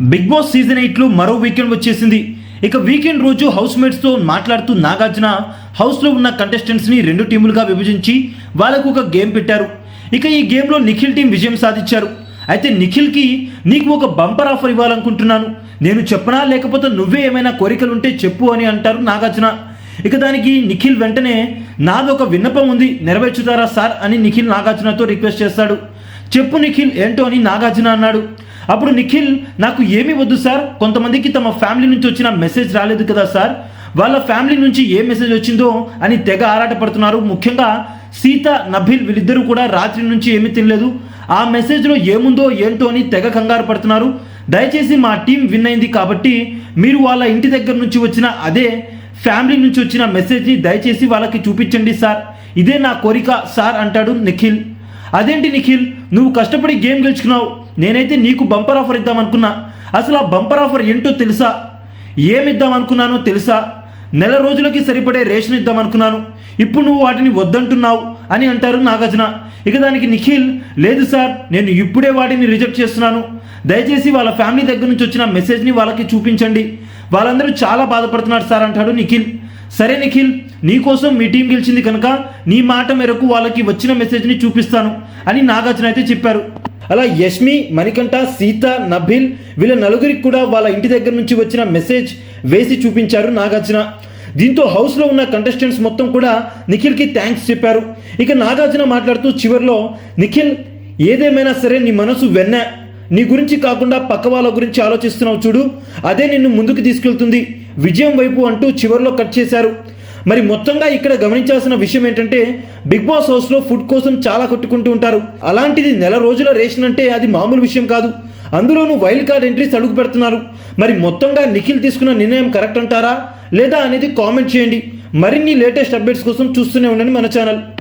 Big boss season ఎయిట్లో మరో weekend వచ్చేసింది. ఇక వీకెండ్ రోజు హౌస్ మేట్స్తో మాట్లాడుతూ నాగార్జున హౌస్లో ఉన్న కంటెస్టెంట్స్ని రెండు టీములుగా విభజించి వాళ్ళకు ఒక గేమ్ పెట్టారు. ఇక ఈ గేమ్లో నిఖిల్ టీం విజయం సాధించారు. అయితే నిఖిల్కి నీకు ఒక బంపర్ ఆఫర్ ఇవ్వాలనుకుంటున్నాను. నేను చెప్పనా లేకపోతే నువ్వే ఏమైనా కోరికలు ఉంటే చెప్పు అని అంటారు నాగార్జున. ఇక దానికి నిఖిల్ వెంటనే నాదొక ఒక విన్నపం ఉంది నెరవేర్చుతారా సార్? అని నిఖిల్ నాగార్జునతో రిక్వెస్ట్ చేస్తాడు. చెప్పు నిఖిల్ ఏంటో అని నాగార్జున అన్నాడు. అప్పుడు నిఖిల్ నాకు ఏమీ వద్దు సార్ కొంతమందికి తమ ఫ్యామిలీ నుంచి వచ్చిన మెసేజ్ రాలేదు కదా సార్ వాళ్ళ ఫ్యామిలీ నుంచి ఏ మెసేజ్ వచ్చిందో అని తెగ ఆరాటపడుతున్నారు. ముఖ్యంగా సీత నభిల్ వీళ్ళిద్దరూ కూడా రాత్రి నుంచి ఏమీ తినలేదు. ఆ మెసేజ్లో ఏముందో ఏంటో అని తెగ కంగారు పడుతున్నారు. దయచేసి మా టీం విన్ అయింది కాబట్టి మీరు వాళ్ళ ఇంటి దగ్గర నుంచి వచ్చిన అదే ఫ్యామిలీ నుంచి వచ్చిన మెసేజ్ని దయచేసి వాళ్ళకి చూపించండి సార్. ఇదే నా కోరిక సార్ అంటాడు నిఖిల్. అదేంటి నిఖిల్? నువ్వు కష్టపడి గేమ్ గెలుచుకున్నావు. నేనైతే నీకు బంపర్ ఆఫర్ ఇద్దామనుకున్నా. అసలు ఆ బంపర్ ఆఫర్ ఏంటో తెలుసా? ఏమిద్దామనుకున్నానో తెలుసా? నెల రోజులకి సరిపడే రేషన్ ఇద్దామనుకున్నాను. ఇప్పుడు నువ్వు వాటిని వద్దంటున్నావు అని అంటారు నాగార్జున. ఇక దానికి నిఖిల్ లేదు సార్ నేను ఇప్పుడే వాటిని రిజెక్ట్ చేస్తున్నాను. దయచేసి వాళ్ళ ఫ్యామిలీ దగ్గర నుంచి వచ్చిన మెసేజ్ని వాళ్ళకి చూపించండి. వాళ్ళందరూ చాలా బాధపడుతున్నారు సార్ అంటాడు నిఖిల్. సరే నిఖిల్ నీకోసం మీ టీం గెలిచింది కనుక నీ మాట మేరకు వాళ్ళకి వచ్చిన మెసేజ్ని చూపిస్తాను అని నాగార్జున అయితే చెప్పారు. అలా యష్మి మణికంఠ సీత నభిల్ వీళ్ళ నలుగురికి కూడా వాళ్ళ ఇంటి దగ్గర నుంచి వచ్చిన మెసేజ్ వేసి చూపించారు నాగార్జున. దీంతో హౌస్లో ఉన్న కంటెస్టెంట్స్ మొత్తం కూడా నిఖిల్కి థ్యాంక్స్ చెప్పారు. ఇక నాగార్జున మాట్లాడుతూ చివరిలో నిఖిల్ ఏదేమైనా సరే నీ మనసు వెన్న. నీ గురించి కాకుండా పక్క వాళ్ళ గురించి ఆలోచిస్తున్నావు చూడు. అదే నిన్ను ముందుకు తీసుకెళ్తుంది. విజయం వైపు అంటూ చివరిలో కట్ చేశారు. మరి మొత్తంగా ఇక్కడ గమనించాల్సిన విషయం ఏంటంటే బిగ్ బాస్ హౌస్లో ఫుడ్ కోసం చాలా కొట్టుకుంటూ ఉంటారు. అలాంటిది నెల రోజుల రేషన్ అంటే అది మామూలు విషయం కాదు. అందులోనూ వైల్డ్ కార్డ్ ఎంట్రీస్ అడుగు పెడుతున్నారు. మరి మొత్తంగా నిఖిల్ తీసుకున్న నిర్ణయం కరెక్ట్ అంటారా? లేదా అనేది కామెంట్ చేయండి. మరిన్ని లేటెస్ట్ అప్డేట్స్ కోసం చూస్తూనే ఉండండి మన ఛానల్.